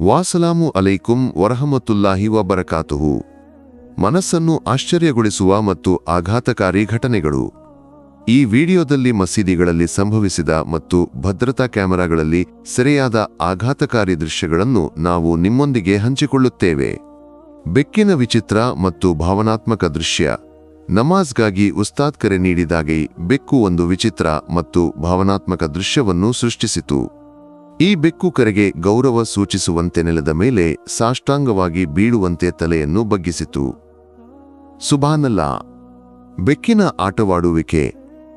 ವಾಸಲಾಮು ಅಲೈಕುಂ ವರಹಮತುಲ್ಲಾಹಿ ವಬರಕಾತುಹು. ಮನಸ್ಸನ್ನು ಆಶ್ಚರ್ಯಗೊಳಿಸುವ ಮತ್ತು ಆಘಾತಕಾರಿ ಘಟನೆಗಳು. ಈ ವಿಡಿಯೋದಲ್ಲಿ ಮಸೀದಿಗಳಲ್ಲಿ ಸಂಭವಿಸಿದ ಮತ್ತು ಭದ್ರತಾ ಕ್ಯಾಮೆರಾಗಳಲ್ಲಿ ಸೆರೆಯಾದ ಆಘಾತಕಾರಿ ದೃಶ್ಯಗಳನ್ನು ನಾವು ನಿಮ್ಮೊಂದಿಗೆ ಹಂಚಿಕೊಳ್ಳುತ್ತೇವೆ. ಬೆಕ್ಕಿನ ವಿಚಿತ್ರ ಮತ್ತು ಭಾವನಾತ್ಮಕ ದೃಶ್ಯ. ನಮಾಜ್ಗಾಗಿ ಉಸ್ತಾದ್ ಕರೆ ನೀಡಿದಾಗೆ ಬೆಕ್ಕು ಒಂದು ವಿಚಿತ್ರ ಮತ್ತು ಭಾವನಾತ್ಮಕ ದೃಶ್ಯವನ್ನು ಸೃಷ್ಟಿಸಿತು. ಈ ಬೆಕ್ಕು ಕರೆಗೆ ಗೌರವ ಸೂಚಿಸುವಂತೆ ನೆಲದ ಮೇಲೆ ಸಾಷ್ಟಾಂಗವಾಗಿ ಬೀಳುವಂತೆ ತಲೆಯನ್ನು ಬಗ್ಗಿಸಿತು. ಸುಬಾನಲ್ಲ ಬೆಕ್ಕಿನ ಆಟವಾಡುವಿಕೆ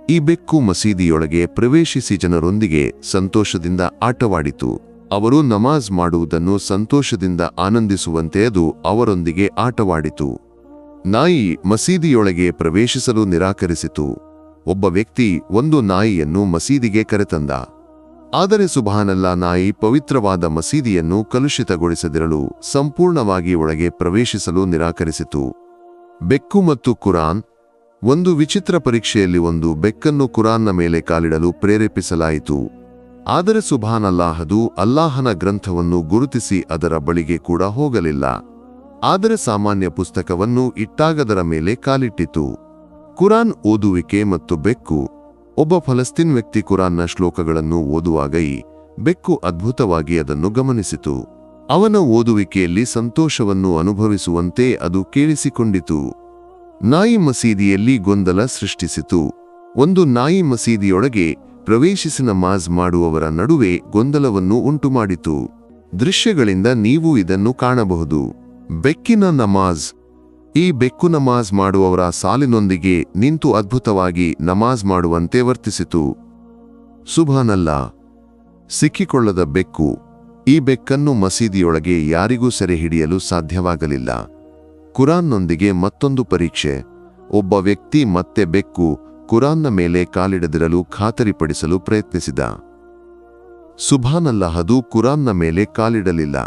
ಈ ಬೆಕ್ಕು ಮಸೀದಿಯೊಳಗೆ ಪ್ರವೇಶಿಸಿ ಜನರೊಂದಿಗೆ ಸಂತೋಷದಿಂದ ಆಟವಾಡಿತು. ಅವರು ನಮಾಜ್ ಮಾಡುವುದನ್ನು ಸಂತೋಷದಿಂದ ಆನಂದಿಸುವಂತೆ ಅದು ಅವರೊಂದಿಗೆ ಆಟವಾಡಿತು. ನಾಯಿ ಮಸೀದಿಯೊಳಗೆ ಪ್ರವೇಶಿಸಲು ನಿರಾಕರಿಸಿತು. ಒಬ್ಬ ವ್ಯಕ್ತಿ ಒಂದು ನಾಯಿಯನ್ನು ಮಸೀದಿಗೆ ಕರೆತಂದ. ಆದರೆ ಸುಭಾನಲ್ಲಾ ನಾಯಿ ಪವಿತ್ರವಾದ ಮಸೀದಿಯನ್ನು ಕಲುಷಿತಗೊಳಿಸದಿರಲು ಸಂಪೂರ್ಣವಾಗಿ ಒಳಗೆ ಪ್ರವೇಶಿಸಲು ನಿರಾಕರಿಸಿತು. ಬೆಕ್ಕು ಮತ್ತು ಕುರಾನ್, ಒಂದು ವಿಚಿತ್ರ ಪರೀಕ್ಷೆಯಲ್ಲಿ ಒಂದು ಬೆಕ್ಕನ್ನು ಕುರಾನ್ನ ಮೇಲೆ ಕಾಲಿಡಲು ಪ್ರೇರೇಪಿಸಲಾಯಿತು. ಆದರೆ ಸುಬಾನಲ್ಲಾಹದು ಅಲ್ಲಾಹನ ಗ್ರಂಥವನ್ನು ಗುರುತಿಸಿ ಅದರ ಬಳಿಗೆ ಕೂಡ ಹೋಗಲಿಲ್ಲ. ಆದರೆ ಸಾಮಾನ್ಯ ಪುಸ್ತಕವನ್ನು ಇಟ್ಟಾಗದರ ಮೇಲೆ ಕಾಲಿಟ್ಟಿತು. ಕುರಾನ್ ಓದುವಿಕೆ ಮತ್ತು ಬೆಕ್ಕು ಒಬ್ಬ ಫಲಸ್ತೀನ್ ವ್ಯಕ್ತಿ ಕುರಾನ್ನ ಶ್ಲೋಕಗಳನ್ನು ಓದುವಾಗ ಬೆಕ್ಕು ಅದ್ಭುತವಾಗಿ ಅದನ್ನು ಗಮನಿಸಿತು. ಅವನ ಓದುವಿಕೆಯಲ್ಲಿ ಸಂತೋಷವನ್ನು ಅನುಭವಿಸುವಂತೆ ಅದು ಕೇಳಿಸಿಕೊಂಡಿತು. ನಾಯಿ ಮಸೀದಿಯಲ್ಲಿ ಗೊಂದಲ ಸೃಷ್ಟಿಸಿತು. ಒಂದು ನಾಯಿ ಮಸೀದಿಯೊಳಗೆ ಪ್ರವೇಶಿಸಿ ನಮಾಜ್ ಮಾಡುವವರ ನಡುವೆ ಗೊಂದಲವನ್ನು ಉಂಟುಮಾಡಿತು. ದೃಶ್ಯಗಳಿಂದ ನೀವು ಇದನ್ನು ಕಾಣಬಹುದು. ಬೆಕ್ಕಿನ ನಮಾಜ್ ಈ ಬೆಕ್ಕು ನಮಾಜ್ ಮಾಡುವವರ ಸಾಲಿನೊಂದಿಗೆ ನಿಂತು ಅದ್ಭುತವಾಗಿ ನಮಾಜ್ ಮಾಡುವಂತೆ ವರ್ತಿಸಿತು. ಸುಭಾನಲ್ಲ, ಸಿಕ್ಕಿಕೊಳ್ಳದ ಬೆಕ್ಕು, ಈ ಬೆಕ್ಕನ್ನು ಮಸೀದಿಯೊಳಗೆ ಯಾರಿಗೂ ಸೆರೆ ಹಿಡಿಯಲು ಸಾಧ್ಯವಾಗಲಿಲ್ಲ. ಕುರಾನ್ನೊಂದಿಗೆ ಮತ್ತೊಂದು ಪರೀಕ್ಷೆ, ಒಬ್ಬ ವ್ಯಕ್ತಿ ಮತ್ತೆ ಬೆಕ್ಕು ಕುರಾನ್ನ ಮೇಲೆ ಕಾಲಿಡದಿರಲು ಖಾತರಿಪಡಿಸಲು ಪ್ರಯತ್ನಿಸಿದ. ಸುಭಾನಲ್ಲಹದು ಕುರಾನ್ನ ಮೇಲೆ ಕಾಲಿಡಲಿಲ್ಲ.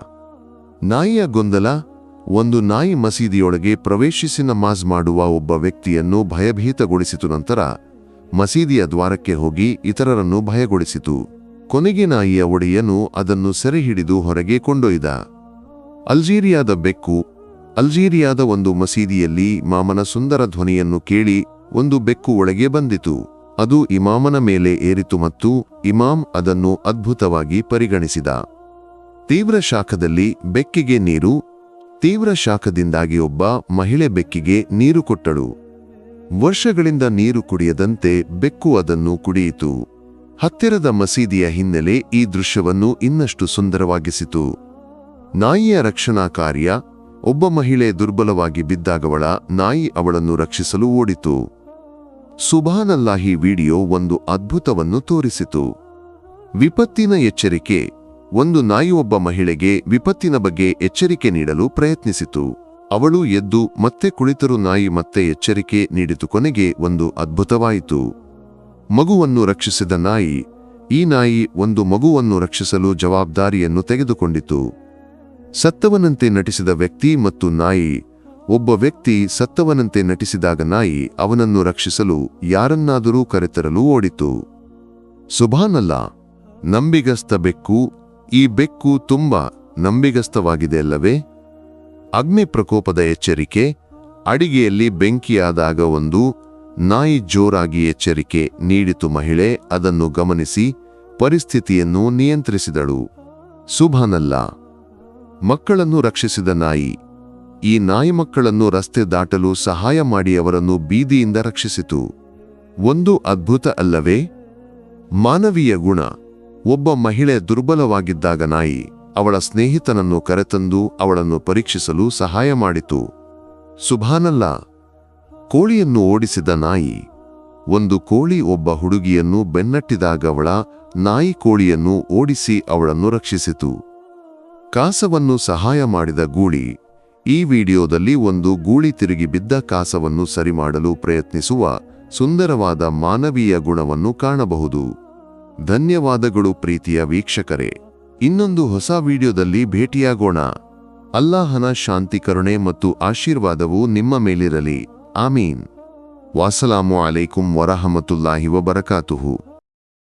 ನಾಯಿಯ ಗೊಂದಲ ಒಂದು ನಾಯಿ ಮಸೀದಿಯೊಳಗೆ ಪ್ರವೇಶಿಸಿ ನಮಾಜ್ ಮಾಡುವ ಒಬ್ಬ ವ್ಯಕ್ತಿಯನ್ನು ಭಯಭೀತಗೊಳಿಸಿತು ನಂತರ ಮಸೀದಿಯ ದ್ವಾರಕ್ಕೆ ಹೋಗಿ ಇತರರನ್ನು ಭಯಗೊಳಿಸಿತು. ಕೊನೆಗೆ ನಾಯಿಯ ಒಡೆಯನು ಅದನ್ನು ಸೆರೆಹಿಡಿದು ಹೊರಗೆ ಕೊಂಡೊಯ್ದ. ಅಲ್ಜೀರಿಯಾದ ಬೆಕ್ಕು, ಅಲ್ಜೀರಿಯಾದ ಒಂದು ಮಸೀದಿಯಲ್ಲಿ ಮಾಮನ ಸುಂದರ ಧ್ವನಿಯನ್ನು ಕೇಳಿ ಒಂದು ಬೆಕ್ಕು ಒಳಗೆ ಬಂದಿತು. ಅದು ಇಮಾಮನ ಮೇಲೆ ಏರಿತು ಮತ್ತು ಇಮಾಮ್ ಅದನ್ನು ಅದ್ಭುತವಾಗಿ ಪರಿಗಣಿಸಿದ. ತೀವ್ರ ಶಾಖದಲ್ಲಿ ಬೆಕ್ಕಿಗೆ ನೀರು ತೀವ್ರ ಶಾಖದಿಂದಾಗಿ ಒಬ್ಬ ಮಹಿಳೆ ಬೆಕ್ಕಿಗೆ ನೀರು ಕೊಟ್ಟಳು. ವರ್ಷಗಳಿಂದ ನೀರು ಕುಡಿಯದಂತೆ ಬೆಕ್ಕು ಅದನ್ನು ಕುಡಿಯಿತು. ಹತ್ತಿರದ ಮಸೀದಿಯ ಹಿನ್ನೆಲೆ ಈ ದೃಶ್ಯವನ್ನು ಇನ್ನಷ್ಟು ಸುಂದರವಾಗಿಸಿತು. ನಾಯಿಯ ರಕ್ಷಣಾ ಕಾರ್ಯ, ಒಬ್ಬ ಮಹಿಳೆ ದುರ್ಬಲವಾಗಿ ಬಿದ್ದಾಗವಳ ನಾಯಿ ಅವಳನ್ನು ರಕ್ಷಿಸಲು ಓಡಿತು. ಸುಬಾನಲ್ಲಾಹಿ ವಿಡಿಯೋ ಒಂದು ಅದ್ಭುತವನ್ನು ತೋರಿಸಿತು. ವಿಪತ್ತಿನ ಎಚ್ಚರಿಕೆ ಒಂದು ನಾಯಿ ಒಬ್ಬ ಮಹಿಳೆಗೆ ವಿಪತ್ತಿನ ಬಗ್ಗೆ ಎಚ್ಚರಿಕೆ ನೀಡಲು ಪ್ರಯತ್ನಿಸಿತು. ಅವಳು ಎದ್ದು ಮತ್ತೆ ಕುಳಿತರು ನಾಯಿ ಮತ್ತೆ ಎಚ್ಚರಿಕೆ ನೀಡಿತು ಕೊನೆಗೆ ಒಂದು ಅದ್ಭುತವಾಯಿತು. ಮಗುವನ್ನು ರಕ್ಷಿಸಿದ ನಾಯಿ, ಈ ನಾಯಿ ಒಂದು ಮಗುವನ್ನು ರಕ್ಷಿಸಲು ಜವಾಬ್ದಾರಿಯನ್ನು ತೆಗೆದುಕೊಂಡಿತು. ಸತ್ತವನಂತೆ ನಟಿಸಿದ ವ್ಯಕ್ತಿ ಮತ್ತು ನಾಯಿ, ಒಬ್ಬ ವ್ಯಕ್ತಿ ಸತ್ತವನಂತೆ ನಟಿಸಿದಾಗ ನಾಯಿ ಅವನನ್ನು ರಕ್ಷಿಸಲು ಯಾರನ್ನಾದರೂ ಕರೆತರಲು ಓಡಿತು. ಸುಭಾನಲ್ಲ, ನಂಬಿಗಸ್ತ ಬೆಕ್ಕು ಈ ಬೆಕ್ಕು ತುಂಬ ನಂಬಿಗಸ್ತವಾಗಿದೆಯಲ್ಲವೇ? ಅಗ್ನಿ ಪ್ರಕೋಪದ ಎಚ್ಚರಿಕೆ, ಅಡಿಗೆಯಲ್ಲಿ ಬೆಂಕಿಯಾದಾಗ ಒಂದು ನಾಯಿ ಜೋರಾಗಿ ಎಚ್ಚರಿಕೆ ನೀಡಿತು ಮಹಿಳೆ, ಅದನ್ನು ಗಮನಿಸಿ ಪರಿಸ್ಥಿತಿಯನ್ನು ನಿಯಂತ್ರಿಸಿದಳು. ಸುಭಾನಲ್ಲ, ಮಕ್ಕಳನ್ನು ರಕ್ಷಿಸಿದ ನಾಯಿ, ಈ ನಾಯಿ ಮಕ್ಕಳನ್ನು ರಸ್ತೆ ದಾಟಲು ಸಹಾಯ ಮಾಡಿ ಅವರನ್ನು ಬೀದಿಯಿಂದ ರಕ್ಷಿಸಿತು. ಒಂದು ಅದ್ಭುತ ಅಲ್ಲವೇ? ಮಾನವೀಯ ಗುಣ. ಒಬ್ಬ ಮಹಿಳೆ ದುರ್ಬಲವಾಗಿದ್ದಾಗ ನಾಯಿ ಅವಳ ಸ್ನೇಹಿತನನ್ನು ಕರೆತಂದು ಅವಳನ್ನು ಪರೀಕ್ಷಿಸಲು ಸಹಾಯ ಮಾಡಿತು. ಸುಭಾನಲ್ಲ, ಕೋಳಿಯನ್ನು ಓಡಿಸಿದ ನಾಯಿ ಒಂದು ಕೋಳಿ ಒಬ್ಬ ಹುಡುಗಿಯನ್ನು ಬೆನ್ನಟ್ಟಿದಾಗ ಅವಳ ನಾಯಿ ಕೋಳಿಯನ್ನು ಓಡಿಸಿ ಅವಳನ್ನು ರಕ್ಷಿಸಿತು. ಕಾಸವನ್ನು ಸಹಾಯ ಮಾಡಿದ ಗೂಳಿ ಈ ವಿಡಿಯೋದಲ್ಲಿ ಒಂದು ಗೂಳಿ ತಿರುಗಿ ಬಿದ್ದ ಕಾಸವನ್ನು ಸರಿಮಾಡಲು ಪ್ರಯತ್ನಿಸುವ ಸುಂದರವಾದ ಮಾನವೀಯ ಗುಣವನ್ನು ಕಾಣಬಹುದು. ಧನ್ಯವಾದಗಳು ಪ್ರೀತಿಯ ವೀಕ್ಷಕರೇ. ಇನ್ನೊಂದು ಹೊಸ ವಿಡಿಯೋದಲ್ಲಿ ಭೇಟಿಯಾಗೋಣ. ಅಲ್ಲಾಹನ ಶಾಂತಿ ಕರುಣೆ ಮತ್ತು ಆಶೀರ್ವಾದವು ನಿಮ್ಮ ಮೇಲಿರಲಿ. ಆಮೀನ್. ವಾಸಲಾಮು ಅಲೈಕುಂ ವರಹಮತುಲ್ಲಾಹಿ ವಬರಕಾತುಹು.